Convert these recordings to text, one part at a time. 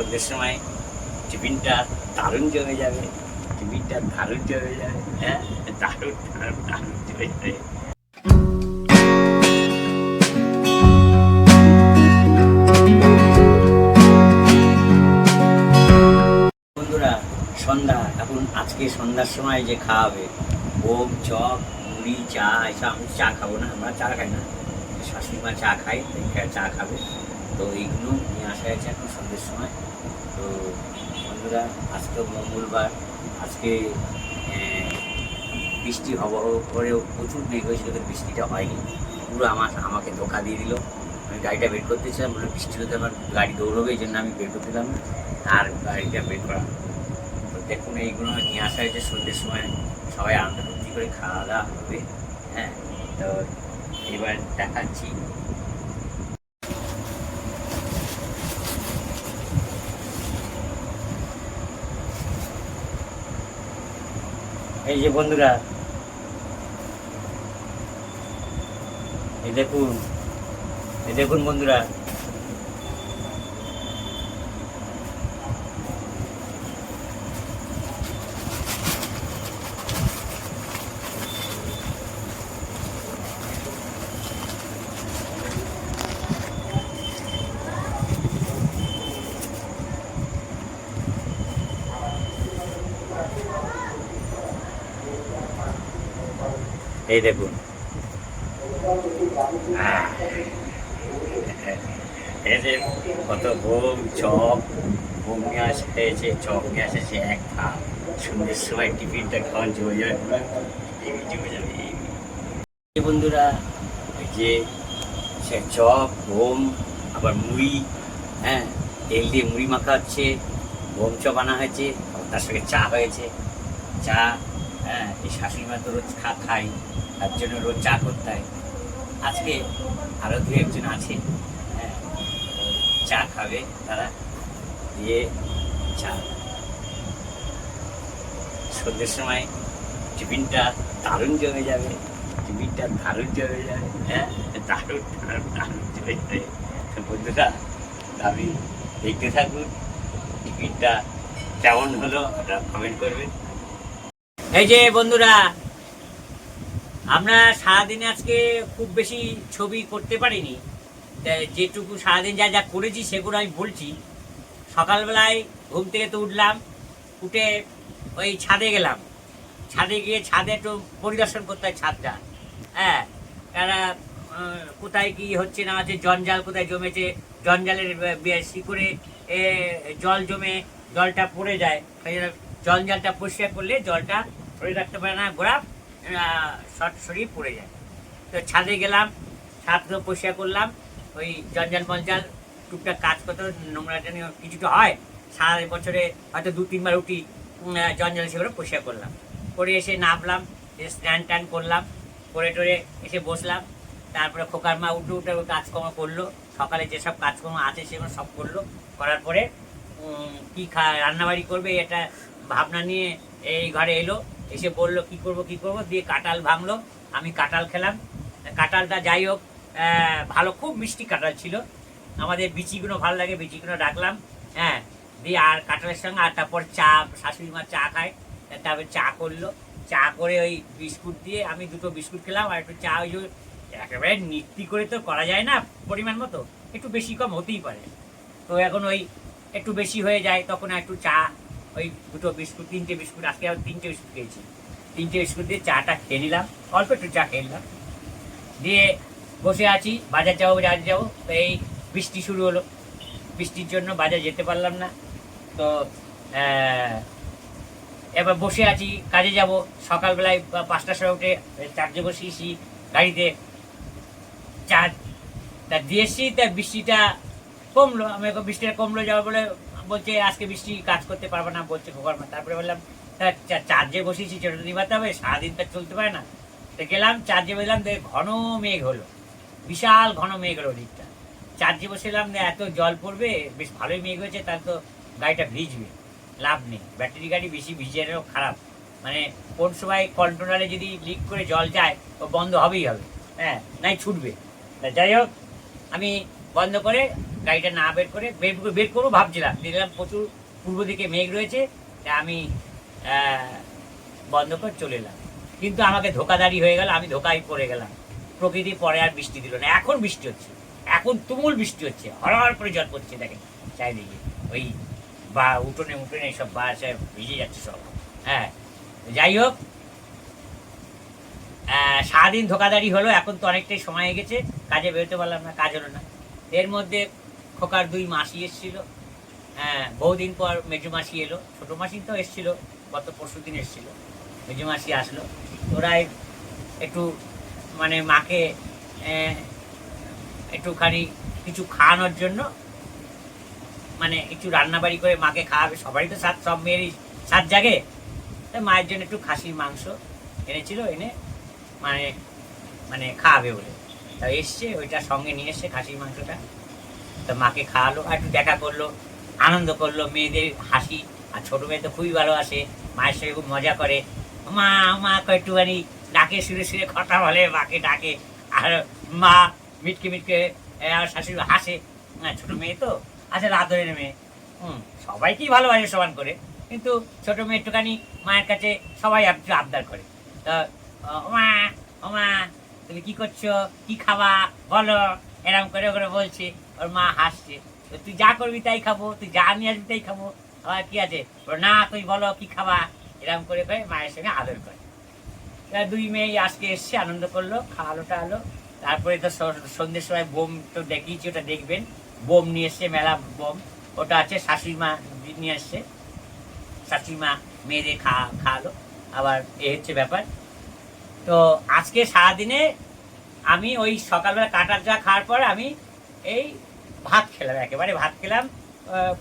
সন্ধ্যের সময় টিফিনটা দারুণ জমে যাবে, টিফিনটা দারুণ জমে যাবে হ্যাঁ? দারুণ দারুণ দারুণ জমে যাবে। বন্ধুরা, সন্ধ্যা, এখন আজকে সন্ধ্যার সময় যে খাওয়াবে, বোম, চপ, মুড়ি, চা, এসব আমি চা খাব না, আমরা চা খাই না। শাশুড়ি মা চা খাই চা খাবে। তো এইগুলো নিয়ে আসা হয়েছে এখন সন্ধ্যের সময়। তো বন্ধুরা আজকে মঙ্গলবার। আজকে বৃষ্টি হব, পরেও প্রচুর মেঘ হয়েছিল, কিন্তু বৃষ্টিটা হয়নি। পুরো আমার, আমাকে ধোকা দিয়ে দিল। আমি গাড়িটা বের করতেছিলাম বলে বৃষ্টি হতে আমার গাড়ি দৌড়বে, এই জন্য আমি বের করতেলাম না। আর গাড়িটা বের করা। তো দেখুন, এইগুলো নিয়ে আসা হয়েছে সন্ধ্যের সময়। সবাই আনন্দ করে খাওয়া দাওয়া হবে হ্যাঁ? তো এবার দেখাচ্ছি। এই যে বন্ধুরা এই দেখুন এই দেখুন বন্ধুরা এই দেখুন। কত বোম চপ বোম নিয়ে হয়েছে চপ নিয়ে আসেছে এক খাপ সন্ধ্যের সময় টিফিনটা খাওয়ান জমে যাবে জমে যাবে বন্ধুরা, ওই যে সে চপ বোম আবার মুড়ি হ্যাঁ তেল দিয়ে মুড়ি মাখা হচ্ছে বোম চপ আনা হয়েছে, তার সঙ্গে চা হয়েছে। চা হ্যাঁ এই শাশুড়ি মা তো রোজ খা খাই তার জন্য রোজ চা করতে হয়। আজকে আরও দু একজন আছে হ্যাঁ চা খাবে, তারা দিয়ে চা। সন্ধ্যের সময় টিফিনটা দারুণ জমে যাবে, টিফিনটা দারুণ জমে যাবে হ্যাঁ দারুণ দারুণ দারুণ জমে যাবে। বন্ধুরা, আমি দেখতে থাকুন, টিফিনটা কেমন হলো, আপনারা কমেন্ট করবেন। এই যে বন্ধুরা আমরা সারাদিনে আজকে খুব বেশি ছবি করতে পারিনি। যেটুকু সারাদিন যা যা করেছি সেগুলো আমি বলছি। সকালবেলায় ঘুম থেকে তো উঠলাম উঠে ওই ছাদে গেলাম। ছাদে গিয়ে ছাদে একটু পরিদর্শন করতে হয় ছাদটা। হ্যাঁ তারা কোথায় কি হচ্ছে না হচ্ছে জঞ্জাল কোথায় জমেছে জঞ্জালের এ, জল জমে জলটা পড়ে যায়। জঞ্জালটা পরিষ্কার করলে জলটা ধরে রাখতে পারে না গোড়া শর্ট শরীর পড়ে যায়। তো ছাদে গেলাম, ছাদ তো পরিষ্কার করলাম, ওই জঞ্জাল মঞ্জাল, টুকটাক কাজ করতে নোংরা কিছুটা হয়, সারা বছরে হয়তো দু, তিনবার উঠি জঞ্জাল সেগুলো পরিষ্কার করলাম। করে এসে নামলাম স্নান টান করলাম, করে টরে এসে বসলাম, তারপরে খোকার মা উঠে উঠে কাজকর্ম করল, সকালে যেসব কাজকর্ম আছে সেগুলো সব করল, করার পরে কি খা, রান্নাবাড়ি করবে এটা ভাবনা নিয়ে এই ঘরে এলো এসে বলল, কি করব কি করব? দিয়ে কাঁঠাল ভাঙলো, আমি কাঁঠাল খেলাম। কাঁঠালটা যাই হোক ভালো, খুব মিষ্টি কাঁঠাল ছিল। আমাদের বিচিগুলো ভালো লাগে বিচিগুলো রাখলাম হ্যাঁ। দিয়ে আর কাঁঠালের সঙ্গে, আর তারপর চা, শাশুড়ি মা চা খায়। তারপর চা করল। চা করে ওই বিস্কুট দিয়ে আমি দুটো বিস্কুট খেলাম, আর একটু চা, ওই একেবারে নিত্যি করে তো করা যায় না পরিমাণ মতো, একটু বেশি কম হতেই পারে। তো এখন ওই একটু বেশি হয়ে যায়, তখন একটু চা ওই দুটো বিস্কুট, তিনটে বিস্কুট, আজকে আবার তিনটে বিস্কুট খেয়েছি। তিনটে বিস্কুট দিয়ে চাটা খেয়ে নিলাম, অল্প একটু চা খেয়ে নিলাম। দিয়ে বসে আছি, বাজার যাব বাজার যাব, তো এই বৃষ্টি শুরু হলো। বৃষ্টির জন্য বাজার যেতে পারলাম না। তো এবার বসে আছি, কাজে যাব। সকালবেলায় বা পাঁচটার সময় উঠে চার্জে বসিয়েছি, গাড়িতে চার্জ। তা দিয়েছি তা বৃষ্টিটা কমলো, আমি বৃষ্টিটা কমলো যাওয়ার বলে বলছে, আজকে বৃষ্টি কাজ করতে পারবে না, বলছে খোকার তারপরে বললাম, তা চার্জে বসিয়েছি ছোটো নিবাতে হবে, সারাদিন তো চলতে পারে না। তো গেলাম, চার্জে বললাম দেখ ঘন মেঘ হলো, বিশাল ঘন মেঘ হলো দিকটা চার্জে বসেলাম এত জল পড়বে, বেশ ভালোই মেঘ হয়েছে, তাহলে তো গাড়িটা ভিজবে, লাভ নেই। ব্যাটারি গাড়ি বেশি ভিজে গেলেও খারাপ। মানে কোন সময় কন্ট্রোলারে যদি লিক করে জল যায়, ও বন্ধ হবেই হবে হ্যাঁ নাই ছুটবে। তা যাই হোক, আমি বন্ধ করে গাড়িটা না বের করে বের করে- বের করব ভাবছিলাম। দেখলাম প্রচুর পূর্ব দিকে মেঘ রয়েছে আমি বন্ধ করে চলে এলাম। কিন্তু আমাকে ধোকাদারি হয়ে গেল, আমি ধোকায় পড়ে গেলাম। প্রকৃতি পরে আর বৃষ্টি দিল না। এখন বৃষ্টি হচ্ছে। এখন তুমুল বৃষ্টি হচ্ছে। হরহর করে জল পড়ছে, দেখেন। চারিদিকে ওই বা, উঠোনে উঠোনে সব বাসে ভিজে যাচ্ছে সব। হ্যাঁ যাই হোক সারাদিন ধোকাদারি হলো। এখন তো অনেকটাই সময় গেছে। কাজে বেরোতে পারলাম না, কাজ হলো না। এর মধ্যে খোকার দুই মাসি এসেছিল। হ্যাঁ বহুদিন পর মেজো মাসি এলো। ছোটো মাসি তো এসেছিল, গত পরশু দিন এসেছিল। মেজো মাসি আসলো। ওরাই একটু মানে মাকে একটুখানি কিছু খাওয়ানোর জন্য মানে একটু রান্নাবাড়ি করে মাকে খাওয়াবে। সবারই তো সাত, সব মেয়েরই সাত জাগে। তাই মায়ের জন্য একটু খাসির মাংস এনেছিল, এনে মানে মানে খাওয়াবে বলে। তা এসছে, ওইটা সঙ্গে নিয়ে এসছে খাসির মাংসটা। তা মাকে খাওয়ালো, আর একটু দেখা করল, আনন্দ করল, মেয়েদের হাসি। আর ছোট মেয়ে তো খুবই ভালোবাসে, মায়ের সঙ্গে খুব মজা করে। মা মা একটুখানি ডাকে সুরে সুরে কথা বলে, মাকে ডাকে। আর মা মিটকে মিটকে আর শাশুড়ি হাসে। ছোট মেয়ে তো আচ্ছা রাত ধরে মেয়ে। হুম, সবাইকেই ভালোবাসে সমান করে। কিন্তু ছোটো মেয়ে একটুখানি মায়ের কাছে সবাই একটু আবদার করে। তা, ও মা তুমি কি করছ? কি খাবা? বলো। এরম করে করে বলছে। ওর মা হাসছে। তুই যা করবি তাই খাব, তুই যা নিয়ে আসবি তাই খাব। আবার কি আছে? ওর না, তুই বলো কি খাবা? এরকম করে করে মায়ের সঙ্গে আদর করে। এবার দুই মেয়ে আজকে এসছে, আনন্দ করল, খাওয়ালো টালো তারপরে তো সন্ধ্যের সময় বোম তো দেখিয়েছি, ওটা দেখবেন। বোম নিয়ে এসছে, মেলা বোম। ওটা আছে, শাশুড়ি মা নিয়ে এসছে শাশুড়ি মা মেয়েদের খা, খাওয়ালো। আবার এ হচ্ছে ব্যাপার। তো আজকে সারাদিনে আমি ওই সকালবেলা কাটার চা খাওয়ার পর আমি এই ভাত খেলাম একেবারে ভাত খেলাম।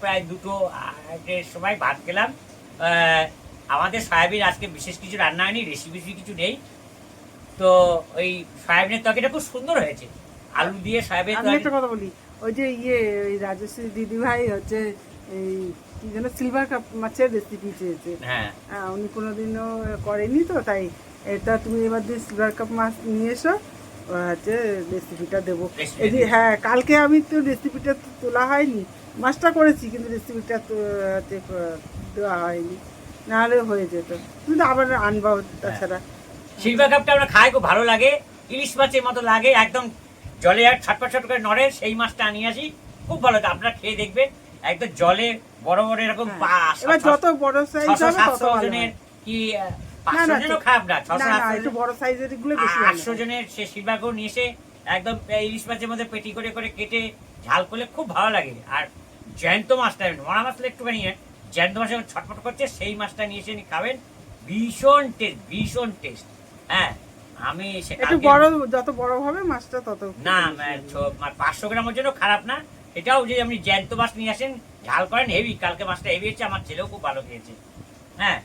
প্রায় দুটো সময় ভাত খেলাম। আমাদের সয়াবিন আজকে বিশেষ কিছু রান্না হয়নি রেসিপি কিছু নেই। তো ওই সয়াবিনের তরকারিটা খুব সুন্দর হয়েছে। আলু দিয়ে সয়াবিন আমি একটা কথা বলি ওই যে ইয়ে ওই রাজশ্রী দিদি ভাই হচ্ছে এই কি যেন সিলভার কাপ মাছের রেসিপি চেয়েছে। হ্যাঁ। হ্যাঁ, উনি কোনোদিনও করেনি তো তাই এটা তুমি এবার দিয়ে সিলভার কাপ মাছ নিয়ে এসো। হচ্ছে রেসিপিটা দেবো। এই যে হ্যাঁ কালকে আমি তো রেসিপিটা তোলা হয়নি মাছটা করেছি কিন্তু রেসিপিটা তো হচ্ছে দেওয়া হয়নি। নাহলে হয়ে যেত। তুমি তো আবার আনবা তাছাড়া। সিলভার কাপটা আমরা খাই খুব ভালো লাগে। ইলিশ মাছের মতো লাগে একদম জলে আর ছটপট ছট করে নড়ে সেই মাছটা আনিয়ে আসি। খুব ভালো লাগে আপনারা খেয়ে দেখবেন। একদম জলে বড় বড় এরকম হ্যাঁ। এবার যত বড় সাইজ হবে তত ভালো কি না, পাঁচশো না, খারাপ না না না একটু বড় সাইজেরগুলো বেশি আটশো জনের সে সিলভার নিয়ে এসে একদম ইলিশ মাছের মধ্যে পেটি করে করে কেটে ঝাল করলে খুব ভালো লাগে। আর জ্যান্ত মাছটা মরা মাছটা একটুখানি জ্যান্ত মাছ যখন ছটফট করছে সেই মাছটা নিয়ে এসে খাবেন ভীষণ টেস্ট ভীষণ টেস্ট হ্যাঁ আমি সে একটু বড় যত বড় হবে মাছটা তত না পাঁচশো গ্রামের জন্য খারাপ না। এটাও যদি আপনি জ্যান্ত মাছ নিয়ে আসেন ঝাল করেন হেভি। কালকে মাছটা হেভি হচ্ছে আমার ছেলেও খুব ভালো খেয়েছে। হ্যাঁ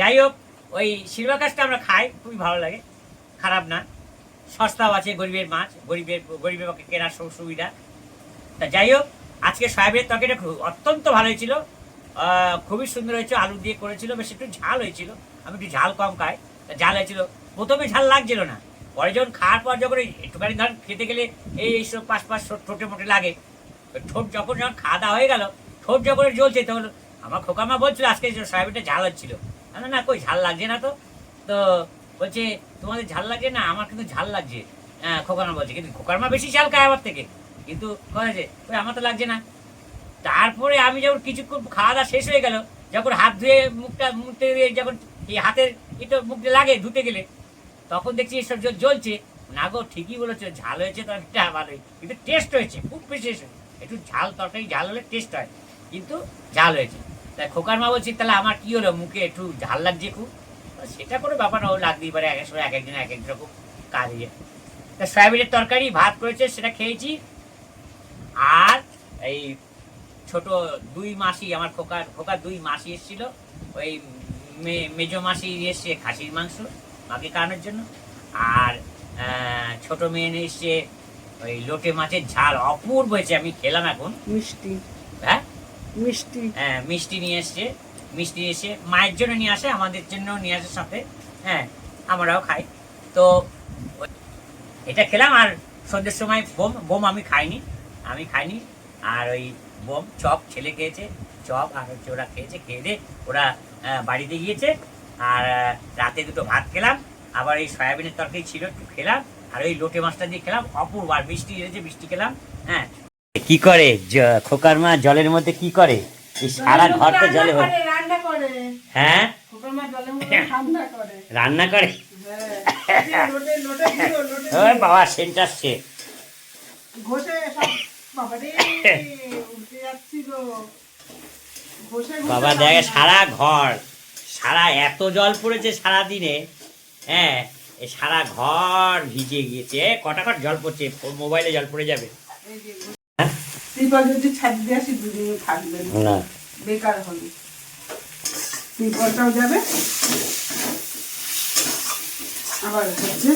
যাই হোক ওই সিলভার কাছটা আমরা খাই, খুবই ভালো লাগে। খারাপ না। সস্তাও আছে গরিবের মাছ, গরিবের গরিবের পক্ষে কেনার সু- সুবিধা। তা যাই হোক, আজকে সয়াবিনের তরকারিটা অত্যন্ত ভালো হয়েছিল। খুবই সুন্দর হয়েছে, আলু দিয়ে করেছিল, বেশ একটু ঝাল হয়েছিল। আমি একটু ঝাল কম খাই, তা ঝাল হয়েছিল। প্রথমে ঝাল লাগছিল না। পরে যখন খাওয়ার পর যখন একটুখানি ধর খেতে গেলে এই এইসব পাঁচ পাঁচ ঠোঁটে মোটে লাগে। ঠোঁট যখন যখন খাওয়া দাওয়া হয়ে গেল, ঠোঁট যখন জ্বলছে তখন আমার খোকামা বলছিল, আজকে সয়াবিনটা ঝাল হচ্ছিল। না না, কই, ঝাল লাগছে না তো? তো বলছে, তোমাদের ঝাল লাগছে না, আমার কিন্তু ঝাল লাগছে। হ্যাঁ খোকামা বলছে, কিন্তু খোকারমা বেশি ঝাল খায় আমার থেকে। কিন্তু কয়েছে ওই আমার তো লাগছে না। তারপরে আমি যখন কিছুক্ষণ খাওয়া দাওয়া শেষ হয়ে গেল, যখন হাত ধুয়ে মুখটা মুখতে দিয়ে যখন এই হাতের এটা মুখে লাগে ধুতে গেলে, তখন দেখছি এসব জ্বলছে। না গো, ঠিকই বলেছ, ঝাল হয়েছে তরকারিটা ভালোই কিন্তু টেস্ট হয়েছে, খুব বিশেষ একটু ঝাল, তরকারি ঝাল হলে টেস্ট হয়, কিন্তু ঝাল হয়েছে। তাই খোকার মা বলছি, তাহলে আমার কি হলো? মুখে একটু ঝাল লাগছে খুব? সেটা কোনো ব্যাপার না, ও লাগতেই পারে, এক এক সময় এক একদিন এক এক রকম কাজ ইয়ে তা সয়াবিনের তরকারি, ভাত করেছে, সেটা খেয়েছি। আর এই ছোট দুই মাসি, আমার খোকার খোকার দুই মাসি এসেছিল। ওই মেজো মাসি এসছে খাসির মাংস মাকে খাওয়ানোর জন্য। আর ছোট মেয়ে এসছে ওই লোটে মাছের ঝাল। অপূর্ব হয়েছে, আমি খেলাম এখন। মিষ্টি। হ্যাঁ মিষ্টি। হ্যাঁ মিষ্টি নিয়ে এসছে। মিষ্টি এসে মায়ের জন্য নিয়ে আসে, আমাদের জন্য নিয়ে আসে সাথে। হ্যাঁ আমরাও খাই। তো এটা খেলাম আর সন্ধ্যের সময় বোম বোম আমি খাইনি আমি খাইনি। আর ওই বোম, চপ ছেলে খেয়েছে, চপ আর হচ্ছে ওরা খেয়েছে, খেয়ে দিয়ে ওরা বাড়িতে গিয়েছে। আর রাতে দুটো ভাত খেলাম। আবার এই সয়াবিনের তরকারি ছিল, একটু খেলাম। আর ওই লোটে মাছটা দিয়ে খেলাম। অপূর্ব, আর বৃষ্টি এসেছে বৃষ্টি খেলাম। হ্যাঁ কি করে? খোকার মা জলের মধ্যে কি করে? সারা ঘর তো জলে ভরে। হ্যাঁ? করে। রান্না করে? হ্যাঁ। ওই বাবা সেন্ট আসছে ঘষে সব বাবারে উল্টে যাচ্ছিল। ঘষে ঘষে বাবা দেখে সারা ঘর সারা এত জল পড়েছে সারা দিনে হ্যাঁ? এ সারা ঘর ভিজে গিয়েছে। কটা কট জল পড়ছে? মোবাইলে জল পড়ে যাবে। ত্রিপল যদি ছাদ দিয়ে আসি দুদিন থাকবে না। বেকার হবে ত্রিপলটাও যাবে। আবার হচ্ছে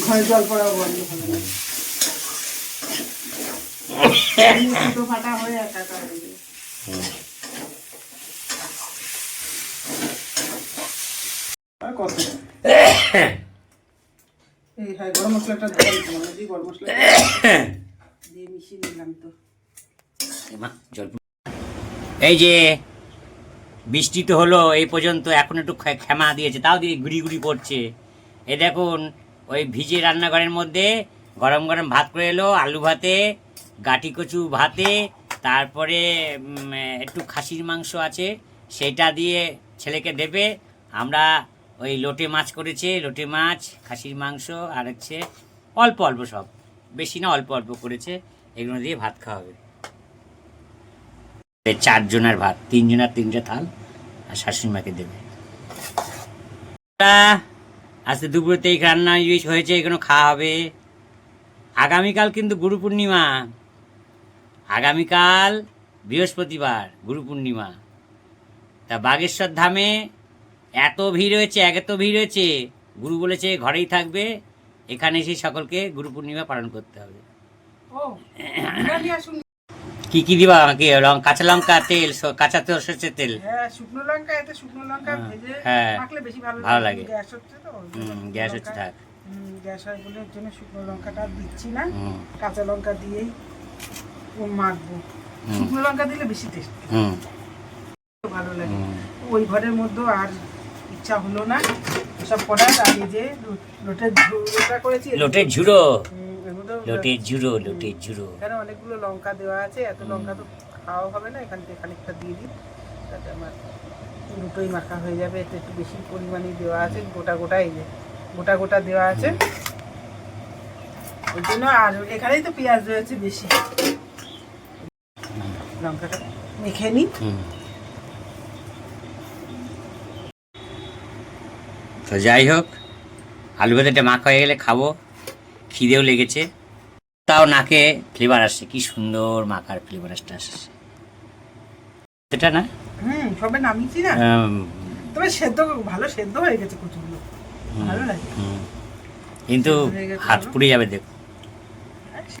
ঘরে জল পড়াও বন্ধ হবে না ফুটো ফাটা হয়ে একাকার হয়ে যাবে। কত? এই হয় গরম মশলাটা দিয়ে দিতে গরম মশলা এই যে বৃষ্টি তো হলো, এই পর্যন্ত এখন একটু ক্ষমা দিয়েছে, তাও দিয়ে গুড়ি গুড়ি পড়ছে এ দেখুন, ওই ভিজে রান্নাঘরের মধ্যে গরম গরম ভাত করে এলো, আলু ভাতে, গাটি কচু ভাতে, তারপরে একটু খাসির মাংস আছে, সেটা দিয়ে ছেলেকে দেবে। আমরা ওই লোটে মাছ করেছে, লোটে মাছ, খাসির মাংস, আর হচ্ছে অল্প অল্প সব। বেশি না, অল্প অল্প করেছে, এগুলো দিয়ে ভাত খাওয়া হবে। চারজনের ভাত তিনজনের তিনটে থাল, আর শাশুড়িমাকে দেবে। আজকে দুপুরেতে এই রান্না ইউজ হয়েছে এগুলো খাওয়া হবে। আগামীকাল কিন্তু গুরু পূর্ণিমা। আগামীকাল বৃহস্পতিবার, গুরু পূর্ণিমা। তা বাগেশ্বর ধামে এত ভিড় হয়েছে, এত ভিড় হয়েছে, গুরু বলেছে ঘরেই থাকবে। এখানে এসে সকলকে গুরু পূর্ণিমা পালন করতে হবে। কি কি দিবা আমাকে? কাঁচা লঙ্কা তেল কাঁচা তেল সর্ষের তেল। হ্যাঁ শুকনো লঙ্কা এতে শুকনো লঙ্কা হ্যাঁ, ভেজে হ্যাঁ, বেশি ভালো ভালো লাগে। গ্যাস হচ্ছে তো হুম, গ্যাস হচ্ছে থাক। গ্যাস হয় বলে জন্য শুকনো লঙ্কাটা দিচ্ছি না। কাঁচা লঙ্কা দিয়েই ও মাখবো। শুকনো লঙ্কা দিলে বেশি টেস্ট হুম, ভালো লাগে। ওই ঘরের মধ্যেও আর ইচ্ছা হলো না। সব করার আর এই যে লোটের ঝুড়োটা করেছি লোটের ঝুড়ো? লোটের ঝুড়ো লোটের ঝুড়ো। এখানে অনেকগুলো লঙ্কা দেওয়া আছে এত লঙ্কা তো খাওয়া হবে না এখান থেকে খানিকটা দিয়ে দিই। তাতে আমার দুটোই মাখা হয়ে যাবে এতে একটু বেশি পরিমাণে দেওয়া আছে গোটা গোটা এই যে গোটা গোটা দেওয়া আছে। ওই জন্য আর এখানেই তো পেঁয়াজ রয়েছে বেশি। লঙ্কাটা মেখে নিই। তো যাই হোক আলু ভাজাটা মাখ হয়ে গেলে খাব। খিদেও লেগেছে। তাও নাকে ফ্লেভার আসছে। কি সুন্দর মাখার ফ্লেভার আসছে এটা না? হুম সবে নামিয়েছি না। তবে সেদ্ধ ভালো সেদ্ধ হয়ে গেছে কচুগুলো ভালো লাগে। কিন্তু হাত পুড়ে যাবে দেখ।